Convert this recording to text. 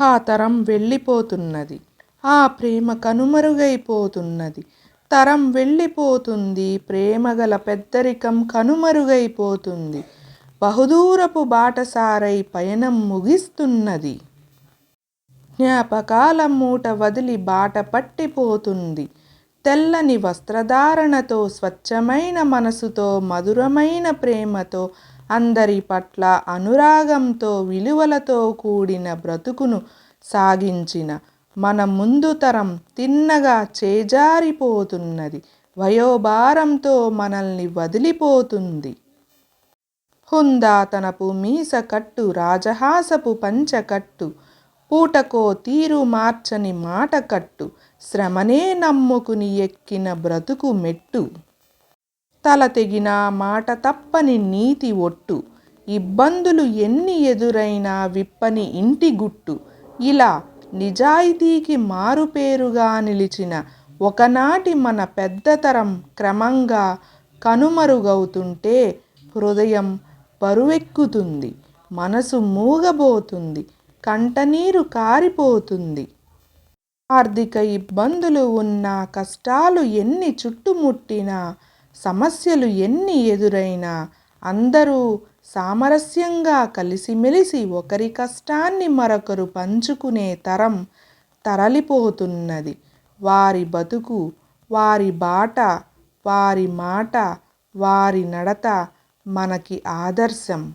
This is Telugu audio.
ఆ తరం వెళ్ళిపోతున్నది. ఆ ప్రేమ కనుమరుగైపోతున్నది. తరం వెళ్ళిపోతుంది. ప్రేమగల పెద్దరికం కనుమరుగైపోతుంది. బహుదూరపు బాటసారై పయనం ముగిస్తున్నది. జ్ఞాపకాల మూట వదిలి బాట పట్టిపోతుంది. తెల్లని వస్త్రధారణతో స్వచ్ఛమైన మనసుతో మధురమైన ప్రేమతో అందరి పట్ల అనురాగంతో విలువలతో కూడిన బ్రతుకును సాగించిన మన ముందు తరం తిన్నగా చేజారిపోతున్నది. వయోభారంతో మనల్ని వదిలిపోతుంది. హుందాతనపు మీసకట్టు రాజహాసపు పంచకట్టు పూటకో తీరు మార్చని మాటకట్టు శ్రమనే నమ్ముకుని ఎక్కిన బ్రతుకు మెట్టు. తల తెగిన మాట తప్పని నీతి ఒట్టు. ఇబ్బందులు ఎన్ని ఎదురైనా విప్పని ఇంటి గుట్టు. ఇలా నిజాయితీకి మారుపేరుగా నిలిచిన ఒకనాటి మన పెద్దతరం క్రమంగా కనుమరుగవుతుంటే హృదయం బరువెక్కుతుంది మనసు మూగబోతుంది కంటనీరు కారిపోతుంది. ఆర్థిక ఇబ్బందులు ఉన్నా కష్టాలు ఎన్ని చుట్టుముట్టినా సమస్యలు ఎన్ని ఎదురైనా అందరూ సామరస్యంగా కలిసిమెలిసి ఒకరి కష్టాన్ని మరొకరు పంచుకునే తరం తరలిపోతున్నది. వారి బతుకు వారి బాట వారి మాట వారి నడత మనకి ఆదర్శం.